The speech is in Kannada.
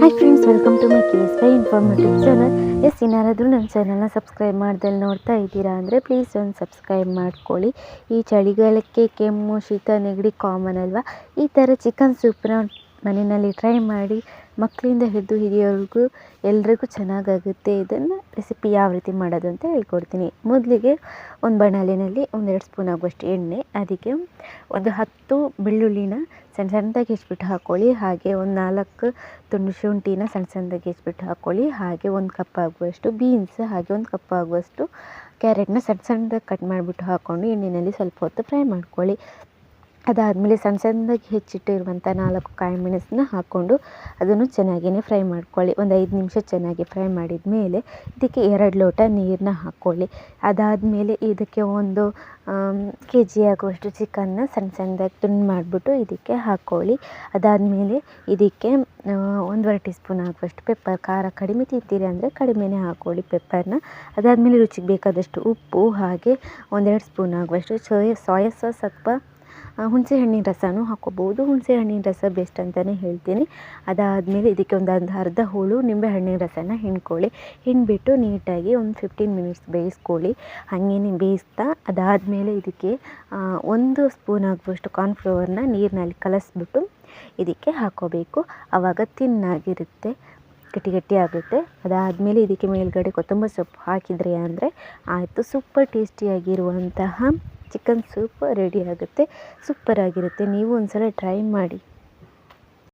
Hi friends welcome to my K S Y informative channel yes ಇನ್ನಾರಾದರೂ ನನ್ನ ಚಾನಲ್ನ ಸಬ್ಸ್ಕ್ರೈಬ್ ಮಾಡ್ದಲ್ಲಿ ನೋಡ್ತಾ ಇದ್ದೀರಾ ಅಂದರೆ ಪ್ಲೀಸ್ ಒಂದು ಸಬ್ಸ್ಕ್ರೈಬ್ ಮಾಡ್ಕೊಳ್ಳಿ. ಈ ಚಳಿಗಾಲಕ್ಕೆ ಕೆಮ್ಮು, ಶೀತ, ನೆಗಡಿ ಕಾಮನ್ ಅಲ್ವಾ? ಈ ಥರ ಚಿಕನ್ ಸೂಪ್ನ ಮನೆಯಲ್ಲಿ ಟ್ರೈ ಮಾಡಿ ಮಕ್ಕಳಿಂದ ಹಿಡಿದು ಹಿರಿಯವ್ರಿಗೂ ಎಲ್ರಿಗೂ ಚೆನ್ನಾಗಾಗುತ್ತೆ. ಇದನ್ನು ರೆಸಿಪಿ ಯಾವ ರೀತಿ ಮಾಡೋದು ಅಂತ ಹೇಳ್ಕೊಡ್ತೀನಿ. ಮೊದಲಿಗೆ ಒಂದು ಬಾಣಲೆಯಲ್ಲಿ ಒಂದೆರಡು ಸ್ಪೂನ್ ಆಗುವಷ್ಟು ಎಣ್ಣೆ, ಅದಕ್ಕೆ ಒಂದು ಹತ್ತು ಬೆಳ್ಳುಳ್ಳಿನ ಸಣ್ಣ ಸಣ್ಣದಾಗಿ ಹೆಚ್ಚಿಬಿಟ್ಟು ಹಾಕ್ಕೊಳ್ಳಿ ಹಾಗೆ ಒಂದು ನಾಲ್ಕು ತುಂಡು ಶುಂಠಿನ ಸಣ್ಣ ಸಣ್ಣದಾಗಿ ಹೆಚ್ಚಿಬಿಟ್ಟು ಹಾಕ್ಕೊಳ್ಳಿ ಹಾಗೆ ಒಂದು ಕಪ್ ಆಗುವಷ್ಟು ಬೀನ್ಸ್ ಹಾಗೆ ಒಂದು ಕಪ್ ಆಗುವಷ್ಟು ಕ್ಯಾರೆಟ್ನ ಸಣ್ಣ ಸಣ್ಣದಾಗಿ ಕಟ್ ಮಾಡಿಬಿಟ್ಟು ಹಾಕ್ಕೊಂಡು ಎಣ್ಣೆಯಲ್ಲಿ ಸ್ವಲ್ಪ ಹೊತ್ತು ಫ್ರೈ ಮಾಡ್ಕೊಳ್ಳಿ. ಅದಾದಮೇಲೆ ಸಣ್ಣ ಸಣ್ಣದಾಗಿ ಹೆಚ್ಚಿಟ್ಟಿರುವಂಥ ನಾಲ್ಕು ಕಾಯಿ ಮೆಣಸನ್ನ ಹಾಕ್ಕೊಂಡು ಅದನ್ನು ಚೆನ್ನಾಗಿಯೇ ಫ್ರೈ ಮಾಡ್ಕೊಳ್ಳಿ. ಒಂದು ಐದು ನಿಮಿಷ ಚೆನ್ನಾಗಿ ಫ್ರೈ ಮಾಡಿದ ಮೇಲೆ ಇದಕ್ಕೆ ಎರಡು ಲೋಟ ನೀರನ್ನ ಹಾಕ್ಕೊಳ್ಳಿ. ಅದಾದಮೇಲೆ ಇದಕ್ಕೆ ಒಂದು ಕೆ ಜಿ ಆಗುವಷ್ಟು ಚಿಕನ್ನ ಸಣ್ಣ ಸಣ್ಣದಾಗಿ ತುಂಡು ಮಾಡಿಬಿಟ್ಟು ಇದಕ್ಕೆ ಹಾಕ್ಕೊಳ್ಳಿ. ಅದಾದಮೇಲೆ ಇದಕ್ಕೆ ಒಂದೂವರೆ ಟೀ ಸ್ಪೂನ್ ಆಗುವಷ್ಟು ಪೆಪ್ಪರ್, ಖಾರ ಕಡಿಮೆ ತಿಂತೀರಿ ಅಂದರೆ ಕಡಿಮೆನೇ ಹಾಕ್ಕೊಳ್ಳಿ ಪೆಪ್ಪರ್ನ. ಅದಾದಮೇಲೆ ರುಚಿಗೆ ಬೇಕಾದಷ್ಟು ಉಪ್ಪು ಹಾಗೆ ಒಂದೆರಡು ಸ್ಪೂನ್ ಆಗುವಷ್ಟು ಸೋಯಾ ಸೋಯಾ ಸಾಸ್ ಅಥವಾ ಹುಣಸೆ ಹಣ್ಣಿನ ರಸನೂ ಹಾಕ್ಕೋಬೋದು. ಹುಣಸೆ ಹಣ್ಣಿನ ರಸ ಬೆಸ್ಟ್ ಅಂತಲೇ ಹೇಳ್ತೀನಿ. ಅದಾದಮೇಲೆ ಇದಕ್ಕೆ ಒಂದು ಒಂದು ಅರ್ಧ ಹೋಳು ನಿಂಬೆ ಹಣ್ಣಿನ ರಸನ ಹಿಂಡ್ಕೊಳ್ಳಿ. ಹಿಂಡ್ಬಿಟ್ಟು ನೀಟಾಗಿ ಒಂದು ಫಿಫ್ಟೀನ್ ಮಿನಿಟ್ಸ್ ಬೇಯಿಸ್ಕೊಳ್ಳಿ. ಹಾಗೇನೆ ಬೇಯಿಸ್ತಾ ಅದಾದಮೇಲೆ ಇದಕ್ಕೆ ಒಂದು ಸ್ಪೂನ್ ಆಗುವಷ್ಟು ಕಾರ್ನ್ಫ್ಲವರ್ನ ನೀರಿನಲ್ಲಿ ಕಲಸಿಬಿಟ್ಟು ಇದಕ್ಕೆ ಹಾಕ್ಕೋಬೇಕು. ಆವಾಗ ತಿನ್ನಾಗಿರುತ್ತೆ, ಗಟ್ಟಿ ಗಟ್ಟಿ ಆಗುತ್ತೆ. ಅದಾದಮೇಲೆ ಇದಕ್ಕೆ ಮೇಲ್ಗಡೆ ಕೊತ್ತಂಬರಿ ಸೊಪ್ಪು ಹಾಕಿದ್ರಿ ಅಂದರೆ ಆಯಿತು. ಸೂಪರ್ ಟೇಸ್ಟಿಯಾಗಿರುವಂತಹ ಚಿಕನ್ ಸೂಪ್ ರೆಡಿ ಆಗುತ್ತೆ. ಸೂಪರಾಗಿರುತ್ತೆ ನೀವು ಒಂದು ಸಲ ಟ್ರೈ ಮಾಡಿ.